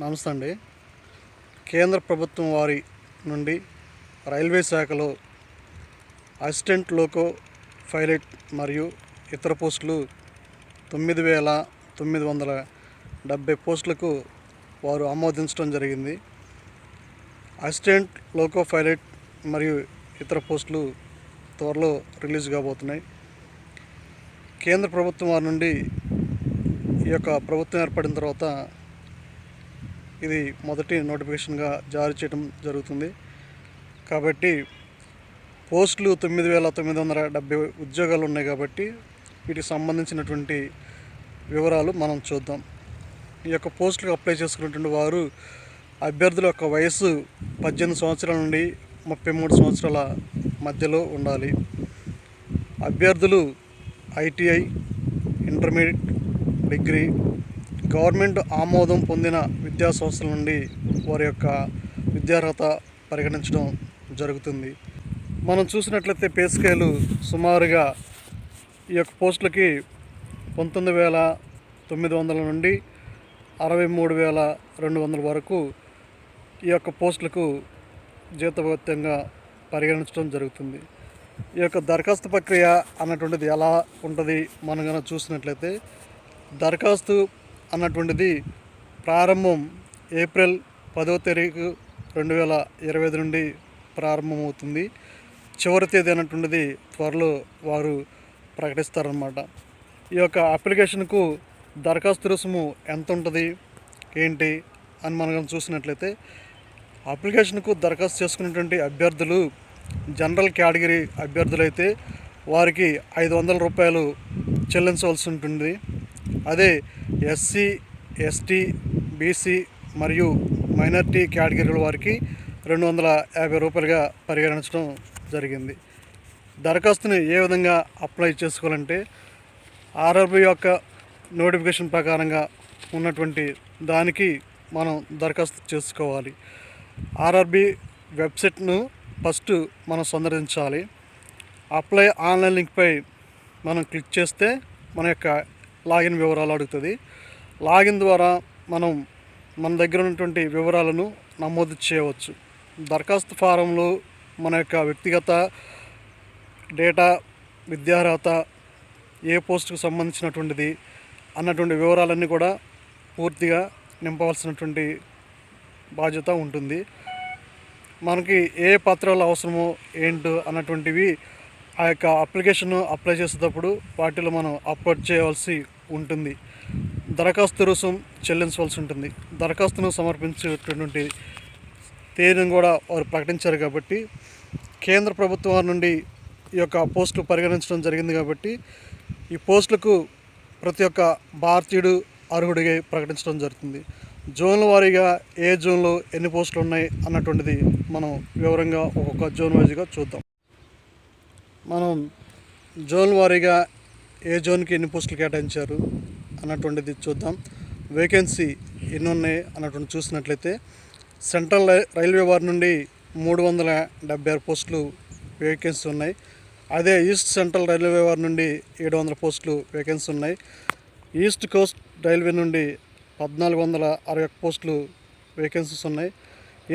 నమస్తే అండి కేంద్ర ప్రభుత్వం వారి నుండి రైల్వే శాఖలో అసిస్టెంట్ లోకో పైలట్ మరియు ఇతర పోస్టులు తొమ్మిది వేల తొమ్మిది వందల డెబ్బై పోస్టులకు వారు ఆమోదించడం జరిగింది. అసిస్టెంట్ లోకో పైలట్ మరియు ఇతర పోస్టులు త్వరలో రిలీజ్ కాబోతున్నాయి. కేంద్ర ప్రభుత్వం వారి నుండి ఈ యొక్క ప్రభుత్వం ఏర్పడిన తర్వాత ఇది మొదటి నోటిఫికేషన్గా జారీ చేయడం జరుగుతుంది. కాబట్టి పోస్టులు తొమ్మిది వేల తొమ్మిది వందల డెబ్బై ఉద్యోగాలు ఉన్నాయి కాబట్టి వీటికి సంబంధించినటువంటి వివరాలు మనం చూద్దాం. ఈ యొక్క పోస్టులకు అప్లై చేసుకున్నటువంటి వారు అభ్యర్థుల యొక్క వయస్సు పద్దెనిమిది సంవత్సరాల నుండి ముప్పై మూడు సంవత్సరాల మధ్యలో ఉండాలి. అభ్యర్థులు ఐటీఐ ఇంటర్మీడియట్ డిగ్రీ గవర్నమెంట్ ఆమోదం పొందిన విద్యా సంస్థల నుండి వారి యొక్క విద్యార్హత పరిగణించడం జరుగుతుంది. మనం చూసినట్లయితే పే స్కేలు సుమారుగా ఈ యొక్క పోస్టులకి పంతొమ్మిది వేల తొమ్మిది వందల నుండి అరవై మూడు వేల రెండు వందల వరకు ఈ యొక్క పోస్టులకు జీతభత్యంగా పరిగణించడం జరుగుతుంది. ఈ యొక్క దరఖాస్తు ప్రక్రియ అన్నటువంటిది ఎలా ఉంటుంది? మనం కనుక చూసినట్లయితే దరఖాస్తు అన్నటువంటిది ప్రారంభం ఏప్రిల్ పదో తారీఖు రెండు వేల ఇరవై ఐదు నుండి ప్రారంభమవుతుంది. చివరి తేదీ అన్నటువంటిది త్వరలో వారు ప్రకటిస్తారనమాట ఈ యొక్క అప్లికేషన్కు దరఖాస్తు రుసుము ఎంత ఉంటుంది ఏంటి? అని మనం చూసినట్లయితే అప్లికేషన్కు దరఖాస్తు చేసుకున్నటువంటి అభ్యర్థులు జనరల్ కేటగిరీ అభ్యర్థులైతే వారికి ఐదు వందల రూపాయలు చెల్లించవలసి ఉంటుంది. అదే ఎస్సీ ఎస్టీ బీసీ మరియు మైనార్టీ కేటగిరీల వారికి రెండు వందల యాభై రూపాయలుగా పరిగణించడం జరిగింది. దరఖాస్తుని ఏ విధంగా అప్లై చేసుకోవాలంటే ఆర్ఆర్బి యొక్క నోటిఫికేషన్ ప్రకారంగా ఉన్నటువంటి దానికి మనం దరఖాస్తు చేసుకోవాలి. ఆర్ఆర్బి వెబ్సైట్ను ఫస్ట్ మనం సందర్శించాలి. అప్లై ఆన్లైన్ లింక్పై మనం క్లిక్ చేస్తే మన యొక్క లాగిన్ వివరాలు అడుగుతుంది. లాగిన్ ద్వారా మనం మన దగ్గర ఉన్నటువంటి వివరాలను నమోదు చేయవచ్చు. దరఖాస్తు ఫారంలో మన యొక్క వ్యక్తిగత డేటా విద్యార్హత ఏ పోస్టుకు సంబంధించినటువంటిది అన్నటువంటి వివరాలన్నీ కూడా పూర్తిగా నింపవలసినటువంటి బాధ్యత ఉంటుంది. మనకి ఏ పత్రాలు అవసరమో ఏంటో అన్నటువంటివి ఆ యొక్క అప్లికేషన్ అప్లై చేసేటప్పుడు వాటిలో మనం అప్లోడ్ చేయవలసి ఉంటుంది. దరఖాస్తు రుసుం చెల్లించవలసి ఉంటుంది దరఖాస్తును సమర్పించేటటువంటి తేదీని కూడా వారు ప్రకటించారు కాబట్టి కేంద్ర ప్రభుత్వం వారి నుండి ఈ యొక్క పోస్టులు పరిగణించడం జరిగింది కాబట్టి ఈ పోస్టులకు ప్రతి ఒక్క భారతీయుడు అర్హుడిగా ప్రకటించడం జరుగుతుంది. జోన్ల వారీగా ఏ జోన్లో ఎన్ని పోస్టులు ఉన్నాయి అన్నటువంటిది మనం వివరంగా ఒక్కొక్క జోన్ వైజ్గా చూద్దాం. మనం జోన్ వారీగా ఏ జోన్కి ఎన్ని పోస్టులు కేటాయించారు? అన్నటువంటిది చూద్దాం. వేకెన్సీ ఎన్ని ఉన్నాయి అన్నటువంటి చూసినట్లయితే సెంట్రల్ రై- రైల్వే వారి నుండి మూడు వందల డెబ్బై ఆరు పోస్టులు వేకెన్సీ ఉన్నాయి. అదే ఈస్ట్ సెంట్రల్ రైల్వే వారి నుండి ఏడు వందల పోస్టులు వేకెన్సీ ఉన్నాయి. ఈస్ట్ కోస్ట్ రైల్వే నుండి పద్నాలుగు వందల అరవై ఒక్క పోస్టులు వేకెన్సీస్ ఉన్నాయి.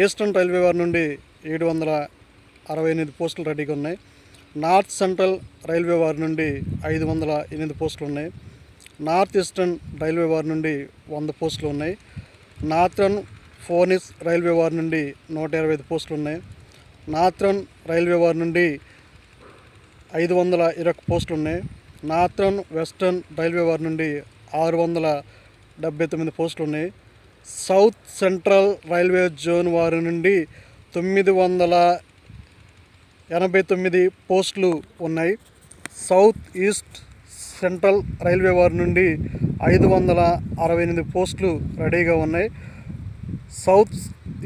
ఈస్టర్న్ రైల్వే వారి నుండి ఏడు వందల అరవై ఎనిమిది పోస్టులు రెడీగా ఉన్నాయి. నార్త్ సెంట్రల్ రైల్వే వారి నుండి ఐదు వందల ఎనిమిది పోస్టులు ఉన్నాయి. నార్త్ ఈస్టర్న్ రైల్వే వారి నుండి వంద పోస్టులు ఉన్నాయి. నార్థన్ ఫోనిస్ రైల్వే వారి నుండి నూట ఇరవై ఐదు పోస్టులు ఉన్నాయి. నార్థన్ రైల్వే వారి నుండి ఐదు వందల ఇరవై పోస్టులు ఉన్నాయి. నార్థన్ వెస్టర్న్ రైల్వే వారి నుండి ఆరు వందల డెబ్బై తొమ్మిది పోస్టులు ఉన్నాయి. సౌత్ సెంట్రల్ రైల్వే జోన్ వారి నుండి తొమ్మిది వందల ఎనభై తొమ్మిది పోస్టులు ఉన్నాయి. సౌత్ ఈస్ట్ సెంట్రల్ రైల్వే వారి నుండి ఐదు వందల అరవై ఎనిమిది పోస్టులు రెడీగా ఉన్నాయి. సౌత్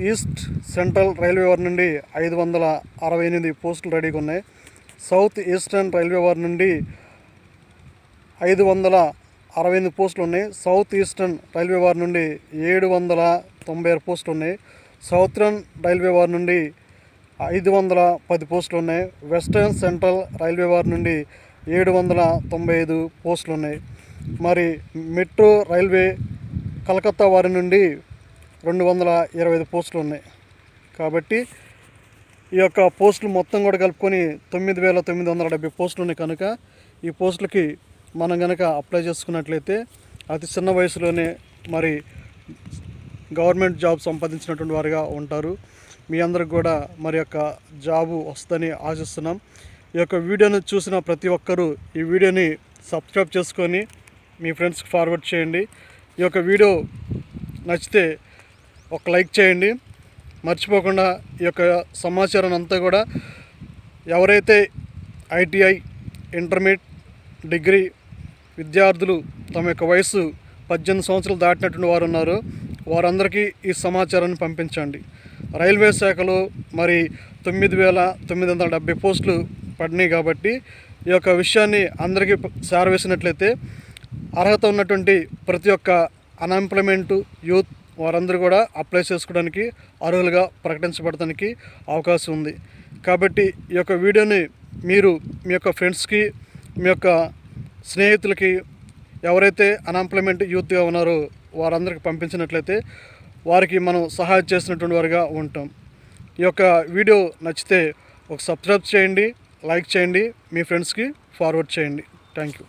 ఈస్ట్ సెంట్రల్ రైల్వే వారి నుండి ఐదు వందల అరవై ఎనిమిది పోస్టులు రెడీగా ఉన్నాయి. సౌత్ ఈస్టర్న్ రైల్వే వారి నుండి ఐదు వందల అరవై ఎనిమిది పోస్టులు ఉన్నాయి. సౌత్ ఈస్టర్న్ రైల్వే వారి నుండి ఏడు వందల తొంభై ఆరు పోస్టులు ఉన్నాయి. సౌత్రన్ రైల్వే వారి నుండి ఐదు వందల పది పోస్టులు ఉన్నాయి. వెస్టర్న్ సెంట్రల్ రైల్వే వారి నుండి ఏడు వందల తొంభై ఐదు పోస్టులు ఉన్నాయి మరి మెట్రో రైల్వే కలకత్తా వారి నుండి రెండు వందల ఇరవై ఐదు పోస్టులు ఉన్నాయి కాబట్టి ఈ యొక్క పోస్టులు మొత్తం కూడా కలుపుకొని తొమ్మిది వేల తొమ్మిది వందల డెబ్బై పోస్టులు ఉన్నాయి కనుక ఈ పోస్టులకి మనం కనుక అప్లై చేసుకున్నట్లయితే అతి చిన్న వయసులోనే మరి గవర్నమెంట్ జాబ్ సంపాదించినటువంటి వారుగా ఉంటారు. మీ అందరికి కూడా మరి యొక్క జాబు వస్తుందని ఆశిస్తున్నాం. ఈ యొక్క వీడియోను చూసిన ప్రతి ఒక్కరూ ఈ వీడియోని సబ్స్క్రైబ్ చేసుకొని మీ ఫ్రెండ్స్కి ఫార్వర్డ్ చేయండి. ఈ యొక్క వీడియో నచ్చితే ఒక లైక్ చేయండి. మర్చిపోకుండా ఈ యొక్క సమాచారం అంతా కూడా ఎవరైతే ఐటీఐ ఇంటర్మీడియట్ డిగ్రీ విద్యార్థులు తమ యొక్క వయసు పద్దెనిమిది సంవత్సరాలు దాటినటువంటి వారు ఉన్నారు వారందరికీ ఈ సమాచారాన్ని పంపించండి. రైల్వే శాఖలో మరి తొమ్మిది వేల తొమ్మిది వందల డెబ్బై పోస్టులు పడినాయి కాబట్టి ఈ యొక్క విషయాన్ని అందరికీ సారవేసినట్లయితే అర్హత ఉన్నటువంటి ప్రతి ఒక్క అన్ఎంప్లాయ్మెంట్ యూత్ వారందరూ కూడా అప్లై చేసుకోవడానికి అర్హులుగా ప్రకటించబడటానికి అవకాశం ఉంది. కాబట్టి ఈ యొక్క వీడియోని మీరు మీ యొక్క ఫ్రెండ్స్కి మీ యొక్క స్నేహితులకి ఎవరైతే అన్ఎంప్లాయ్మెంట్ యూత్గా ఉన్నారో వారందరికీ పంపించినట్లయితే వారికి మనం సహాయం చేసినటువంటి వారుగా ఉంటాం. ఈ యొక్క వీడియో నచ్చితే ఒక సబ్స్క్రైబ్ చేయండి. లైక్ చేయండి మీ ఫ్రెండ్స్కి ఫార్వర్డ్ చేయండి. Thank you.